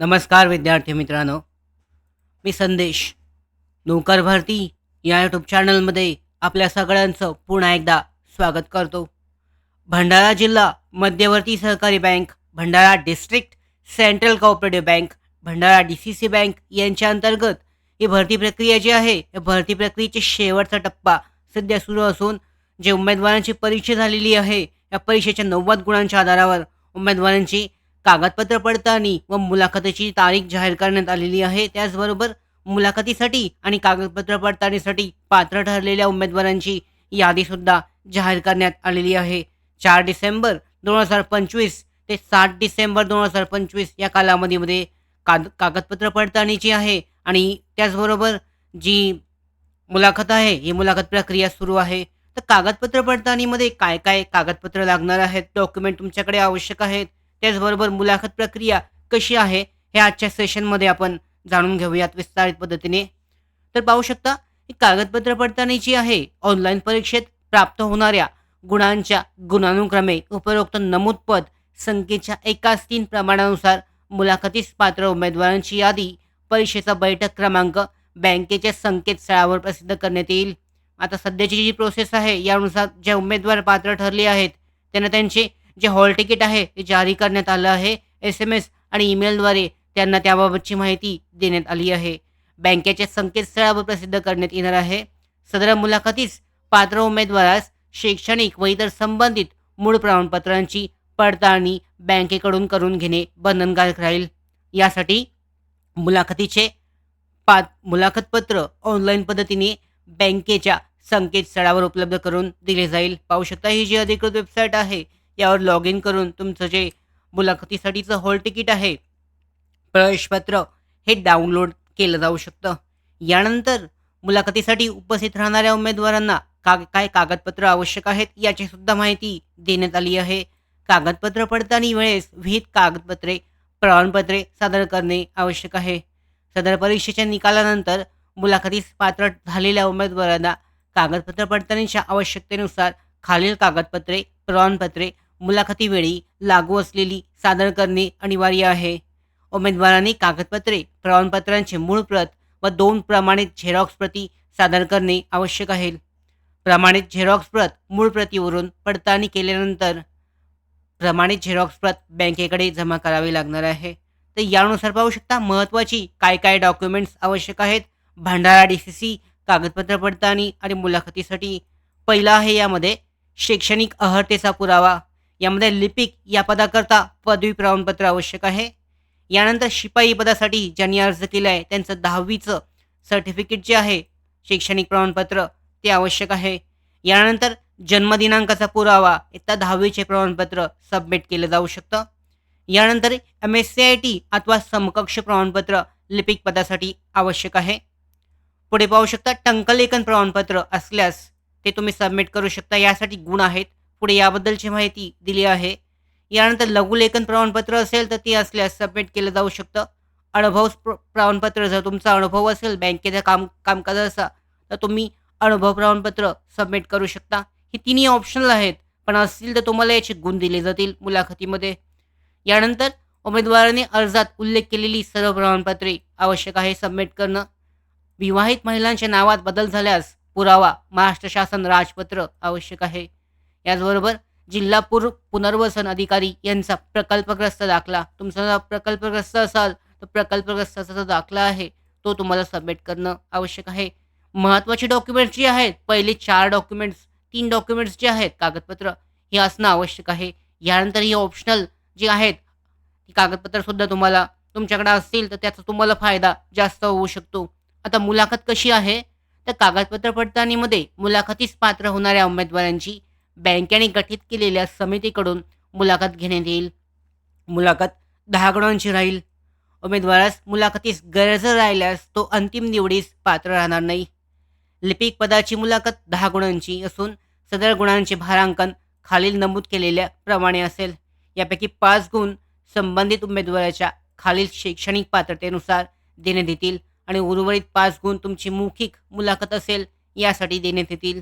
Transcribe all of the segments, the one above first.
नमस्कार विद्यार्थी मित्रांनो. मी संदेश. नोकर भरती या यूट्यूब चॅनलमध्ये आपल्या सगळ्यांचं पुन्हा एकदा स्वागत करतो. भंडारा जिल्हा मध्यवर्ती सहकारी bank Bhandara district central cooperative bank Bhandara D C C bank यांच्या अंतर्गत ही भरती प्रक्रिया जी आहे या भरती प्रक्रियेचे शेवटचा टप्पा सध्या सुरू असून जे उमेदवारांची परीक्षा झालेली आहे या परीक्षेच्या नव्वद गुणांच्या आधारावर उमेदवारांची कागदपत्र पडताळणी व मुलाखतीची तारीख जाहीर करण्यात आलेली आहे. त्याचबरोबर मुलाखतीसाठी आणि कागदपत्र पडताळणीसाठी पात्र ठरलेल्या उमेदवारांची यादीसुद्धा जाहीर करण्यात आलेली आहे. चार डिसेंबर दोन हजार पंचवीस ते सात डिसेंबर दोन हजार पंचवीस या कालावधीमध्ये काग कागदपत्र पडताळणीची आहे आणि त्याचबरोबर जी मुलाखत आहे ही मुलाखत प्रक्रिया सुरू आहे. तर कागदपत्र पडताळणीमध्ये काय काय कागदपत्र लागणार आहेत? डॉक्युमेंट तुमच्याकडे आवश्यक आहेत. त्याचबरोबर मुलाखत प्रक्रिया कशी आहे हे आजच्या सेशनमध्ये आपण जाणून घेऊयात विस्तारित पद्धतीने. तर पाहू शकता ही कागदपत्र पडताळणीची आहे ऑनलाईन परीक्षेत प्राप्त होणाऱ्या गुणांच्या गुणानुक्रमे उपरोक्त नमूद पद संख्येच्या एकाच तीन प्रमाणानुसार मुलाखतीस पात्र उमेदवारांची यादी परीक्षेचा बैठक क्रमांक बँकेच्या संकेतस्थळावर प्रसिद्ध करण्यात येईल. आता सध्याची जी प्रोसेस आहे यानुसार जे उमेदवार पात्र ठरले आहेत त्यांना त्यांचे जे हॉल तिकीट आहे ते जारी करण्यात आलं आहे. एस एम एस आणि ईमेलद्वारे त्यांना त्याबाबतची माहिती देण्यात आली आहे. बँकेच्या संकेतस्थळावर प्रसिद्ध करण्यात येणार आहे. सदर मुलाखतीस पात्र उमेदवारास शैक्षणिक व इतर संबंधित मूळ प्रमाणपत्रांची पडताळणी बँकेकडून करून घेणे बंधनकारक राहील. यासाठी मुलाखतीचे पात मुलाखतपत्र ऑनलाईन पद्धतीने बँकेच्या संकेतस्थळावर उपलब्ध करून दिले जाईल. पाहू शकता ही जी अधिकृत वेबसाईट आहे त्यावर लॉग इन करून तुमचं जे मुलाखतीसाठीचं हॉल तिकीट आहे प्रवेशपत्र हे डाउनलोड केलं जाऊ शकतं. यानंतर मुलाखतीसाठी उपस्थित राहणाऱ्या उमेदवारांना का काय कागदपत्र आवश्यक आहेत याची सुद्धा माहिती देण्यात आली आहे. कागदपत्र पडताना वेळेस विहित कागदपत्रे प्रमाणपत्रे सादर करणे आवश्यक आहे. सदर परीक्षेच्या निकालानंतर मुलाखतीस पात्र झालेल्या उमेदवारांना कागदपत्र पडताळणीच्या आवश्यकतेनुसार खालील कागदपत्रे प्रमाणपत्रे मुलाखतीवेळी लागू असलेली सादर करणे अनिवार्य आहे. उमेदवारांनी कागदपत्रे प्रमाणपत्रांचे मूळ प्रत व दोन प्रमाणित झेरॉक्स प्रती सादर करणे आवश्यक आहे. प्रमाणित झेरॉक्स प्रत मूळ प्रतीवरून पडताळणी केल्यानंतर प्रमाणित झेरॉक्स प्रत बँकेकडे जमा करावी लागणार आहे. तर यानुसार पाहू शकता महत्त्वाची काय काय डॉक्युमेंट्स आवश्यक आहेत. भांडारा डी सी सी कागदपत्र पडताळणी आणि मुलाखतीसाठी. पहिला आहे यामध्ये शैक्षणिक अहर्तेचा पुरावा यामध्ये लिपिक या पदाकरता पदवी प्रमाणपत्र आवश्यक आहे. यानंतर शिपाई पदासाठी ज्यांनी अर्ज केला आहे त्यांचं दहावीचं सर्टिफिकेट जे आहे शैक्षणिक प्रमाणपत्र ते आवश्यक आहे. यानंतर जन्मदिनांकाचा पुरावा इत्ता दहावीचे प्रमाणपत्र सबमिट केलं जाऊ शकतं. यानंतर M S C I T अथवा समकक्ष प्रमाणपत्र लिपिक पदासाठी आवश्यक आहे. पुढे पाहू शकता टंकलेखन प्रमाणपत्र असल्यास ते तुम्ही सबमिट करू शकता. यासाठी गुण आहेत. पुढे याबद्दलची माहिती दिली आहे. यानंतर लघुलेखन प्रमाणपत्र असेल तर ते असल्यास सबमिट केलं जाऊ शकतं. अनुभव प्रमाणपत्र जर तुमचा अनुभव असेल बँकेच्या काम कामकाजाचा तर तुम्ही अनुभव प्रमाणपत्र सबमिट करू शकता. ही तिन्ही ऑप्शनल आहेत पण असतील तर तुम्हाला याचे गुण दिले जातील मुलाखतीमध्ये. यानंतर उमेदवाराने अर्जात उल्लेख केलेली सर्व प्रमाणपत्रे आवश्यक आहे सबमिट करणं. विवाहित महिलांच्या नावात बदल झाल्यास पुरावा महाराष्ट्र शासन राजपत्र आवश्यक आहे. याचबरोबर जिल्हा पूर पुनर्वसन अधिकारी यांचा प्रकल्पग्रस्त दाखला. तुमचा जर प्रकल्पग्रस्त असाल तर प्रकल्पग्रस्ताचा जो दाखला आहे. तो तुम्हाला सबमिट करणं आवश्यक आहे. महत्त्वाचे डॉक्युमेंट्स जे आहेत पहिले चार डॉक्युमेंट्स तीन डॉक्युमेंट्स जे आहेत कागदपत्र हे असणं आवश्यक आहे. यानंतर ही ऑप्शनल जे आहेत ती कागदपत्रसुद्धा तुम्हाला तुमच्याकडे असतील तर त्याचा तुम्हाला फायदा जास्त होऊ शकतो. आता मुलाखत कशी आहे? तर कागदपत्र पडताळणीमध्ये मुलाखतीस पात्र होणाऱ्या उमेदवारांची बँकेने गठीत केलेल्या समितीकडून मुलाखत घेण्यात येईल मुलाखत दहा गुणांची राहील. उमेदवारास मुलाखतीस गरज राहिल्यास तो अंतिम निवडीस पात्र राहणार नाही. लिपिक पदाची मुलाखत दहा गुणांची असून सदर गुणांचे भारांकन खालील नमूद केलेल्या प्रमाणे असेल. यापैकी पाच गुण संबंधित उमेदवाराच्या खालील शैक्षणिक पात्रतेनुसार देण्यात येतील आणि उर्वरित पाच गुण तुमची मौखिक मुलाखत असेल यासाठी देण्यात येतील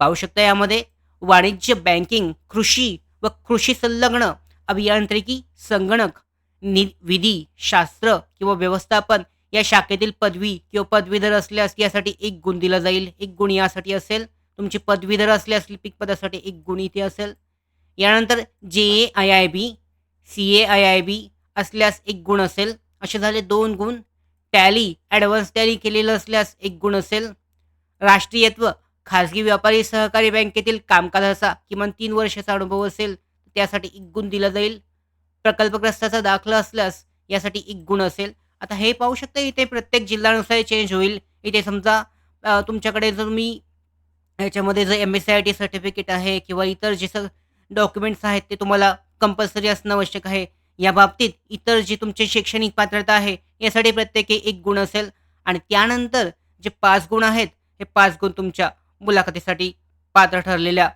पाहू शकता यामध्ये वाणिज्य बँकिंग कृषी व कृषी संलग्न अभियांत्रिकी संगणक नि विधी शास्त्र किंवा व्यवस्थापन या शाखेतील पदवी किंवा पदवीधर असल्यास यासाठी एक गुण दिला जाईल. एक गुण यासाठी असेल तुमची पदवीधर असल्यास लिपिक पदासाठी एक गुण इथे असेल. यानंतर J A I I B C A I I B असल्यास एक गुण असेल असे झाले दोन गुण. टॅली ॲडव्हान्स टॅली केलेलं असल्यास एक गुण असेल. राष्ट्रीयत्व खाजगी व्यापारी सहकारी बँकेतील कामकाजाचा किमान तीन वर्षाचा अनुभव असेल त्यासाठी एक गुण दिला जाईल. प्रकल्पग्रस्ताचा दाखला असल्यास यासाठी एक गुण असेल. आता हे पाहू शकता इथे प्रत्येक जिल्ह्यानुसार चेंज होईल. इथे समजा तुमच्याकडे जर मी याच्यामध्ये जर M S I T certificate आहे किंवा इतर जे स डॉक्युमेंट्स आहेत ते तुम्हाला कंपल्सरी असणं आवश्यक आहे. या बाबतीत इतर जी तुमची शैक्षणिक पात्रता आहे यासाठी प्रत्येकी एक गुण असेल. आणि त्यानंतर जे पाच गुण आहेत हे पाच गुण तुमच्या मुलाखतीसाठी पात्र ठरलेल्या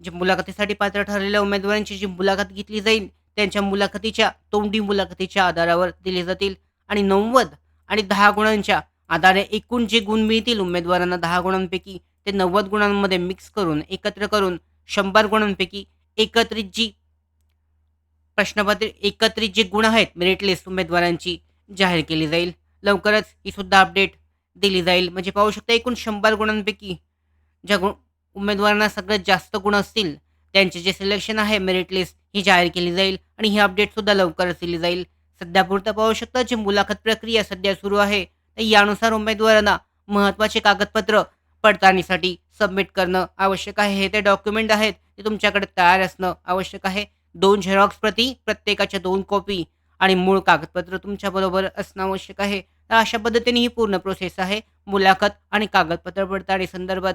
जे मुलाखतीसाठी पात्र ठरलेल्या उमेदवारांची जी मुलाखत घेतली जाईल त्यांच्या मुलाखतीच्या तोंडी मुलाखतीच्या आधारावर दिले जातील. आणि नव्वद आणि दहा गुणांच्या आधारे एकूण जे गुण मिळतील उमेदवारांना दहा गुणांपैकी ते नव्वद गुणांमध्ये मिक्स करून एकत्र करून शंभर गुणांपैकी एकत्रित जी प्रश्नपत्र एकत्रित जे गुण आहेत मेरिट लिस्ट उमेदवारांची जाहीर केली जाईल. लवकरच ही सुद्धा अपडेट दिली जाईल. म्हणजे पाहू शकता एकूण शंभर गुणांपैकी ज्या गुण उमेदवारांना सगळ्यात जास्त गुण असतील त्यांचे जे सिलेक्शन आहे मेरिट लिस्ट ही जाहीर केली जाईल आणि ही अपडेटसुद्धा लवकरच दिली जाईल. सध्यापुरतं पाहू शकता जी मुलाखत प्रक्रिया सध्या सुरू आहे तर यानुसार उमेदवारांना महत्त्वाचे कागदपत्र पडताळणीसाठी सबमिट करणं आवश्यक आहे. हे ते डॉक्युमेंट आहेत ते तुमच्याकडे तयार असणं आवश्यक आहे. दोन झेरॉक्स प्रती प्रत्येकाच्या दोन कॉपी आणि मूळ कागदपत्र तुमच्याबरोबर असणं आवश्यक आहे. तर अशा पद्धतीने ही पूर्ण प्रोसेस आहे. मुलाखत आणि कागदपत्र पडताळणी संदर्भात